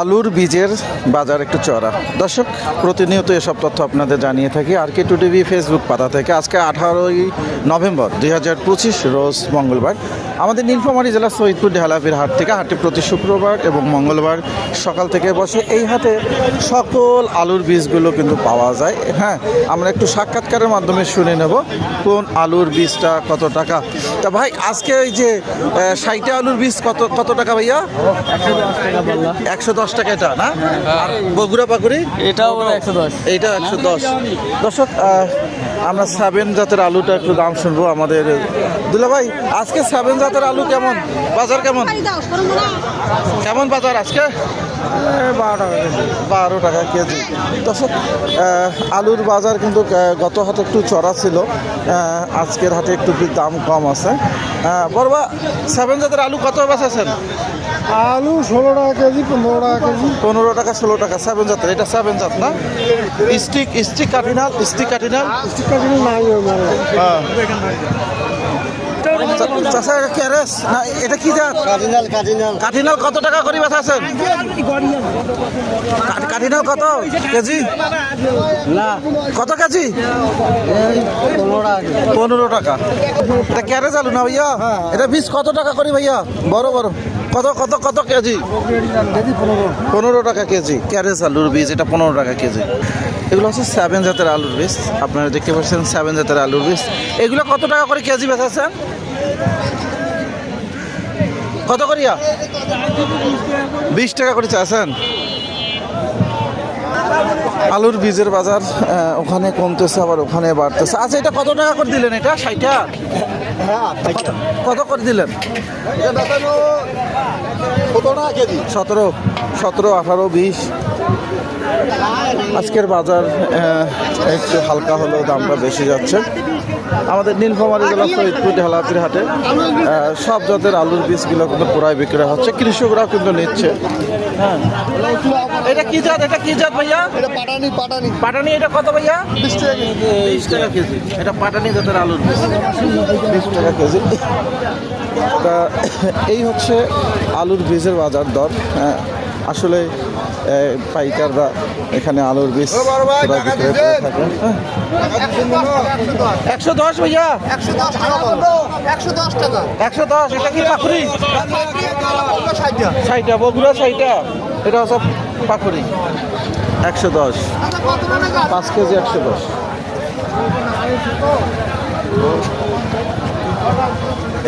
আলুর বীজের বাজার একটু চড়া। দর্শক প্রতিনিয়ত এসব তথ্য আপনাদের জানিয়ে থাকি আর কে টু টিভি ফেসবুক পাতা থেকে। আজকে আঠারোই নভেম্বর দুই হাজার পঁচিশ রোজ মঙ্গলবার। আমাদের নীলফামারী জেলার সৈয়দপুর ঢেলাপির হাট থেকে হাটটি প্রতি শুক্রবার এবং মঙ্গলবার সকাল থেকে বসে এই হাটে সকল আলুর বীজগুলো কিন্তু পাওয়া যায়। হ্যাঁ আমরা একটু সাক্ষাৎকারের মাধ্যমে শুনে নেব কোন আলুর বীজটা কত টাকা। তা ভাই আজকে ওই যে সাইটে আলুর বীজ কত কত টাকা ভাইয়া? একশো দশ টাকা এটা না? আর বগুড়া পাকুড়ি? এটাও একশো দশ। এইটা একশো দশ। দর্শক আমরা সাবেন জাতের আলুটা একটু দাম শুনব আমাদের। দুলা ভাই আজকে সাবেন জাতের আলু কেমন? বাজার কেমন? কেমন বাজার আজকে? বারো টাকা কেজি। দর্শক আলুর বাজার কিন্তু গত হাটে একটু চড়া ছিল। আজকের হাটে একটু দাম কম আছে। বড়বা সেভেন জাতের আলু কত বেচেছেন? আলু ষোলো টাকা কেজি পনেরো টাকা কেজি। পনেরো টাকা ষোলো টাকা সেভেন জাতের। এটা সেভেন জাত না? স্টিক স্টিক কাঠিনাল স্টিক কাঠিনাল? টিকা নাই ওই মানে চাষা ক্যারেস না এটা কি জাত? কাঠিনাল কত টাকা করে বেচাছেন কাঠ- কাঠিনাল কত? কেজি? না। কত কেজি? পনেরো টাকা। এটা ক্যারেজ আলু না ভাইয়া? এটা বীজ কত টাকা করে ভাইয়া? বড় বড়। কত কত কত কেজি? পনেরো টাকা কেজি। ক্যারেজ আলুর বীজ? এটা পনেরো টাকা কেজি। এগুলো হচ্ছে সেভেন জাতের আলুর বীজ। আপনারা দেখতে পাচ্ছেন সেভেন জাতের আলুর বীজ। এগুলো কত টাকা করে কেজি বেচাচ্ছেন কত করিয়া? বিশ টাকা করে চাচ্ছেন আলুর বীজের বাজার ওখানে কমতেছে, আবার ওখানে বাড়তেছে। আচ্ছা এটা কত টাকা করে দিলেন এটা? ষাটটা কত করে দিলেন? সতেরো সতেরো, আঠারো, বিশ। আজকের বাজার একটু হালকা হলেও দামটা বেশি যাচ্ছে। আমাদের নীলফামারী জেলা ফরিদপুর ঢেলাপির হাটে সব জাতের আলুর বীজগুলো কিন্তু পুরাই বিক্রয় হচ্ছে। কৃষকরাও কিন্তু নিচ্ছে। হ্যাঁ এটা কি জাত? এটা কি জাত ভাইয়া? এটা পাটানি পাটানি। পাটানি এটা কত ভাইয়া? বিশ টাকা কেজি। বিশ টাকা কেজি। এটা পাটানি জাতের আলুর বীজ। বিশ টাকা কেজি। তা এই হচ্ছে আলুর বীজের বাজার দর। হ্যাঁ, আসলে পাইকাররা এখানে আলুর বীজ পুরা বিক্রয় করে থাকে হ্যাঁ। একশো দশ ভাইয়া। একশো দশ টাকা একশো দশ টাকা। একশো দশ এটা কি পাখুরি সাইটা বগুড়া সাইটা এটা হচ্ছে পাখুরি একশো দশ। পাঁচ কেজি একশো দশ।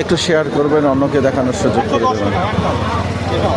একটু শেয়ার করবেন অন্যকে দেখানোর সুযোগ করে দেবেন।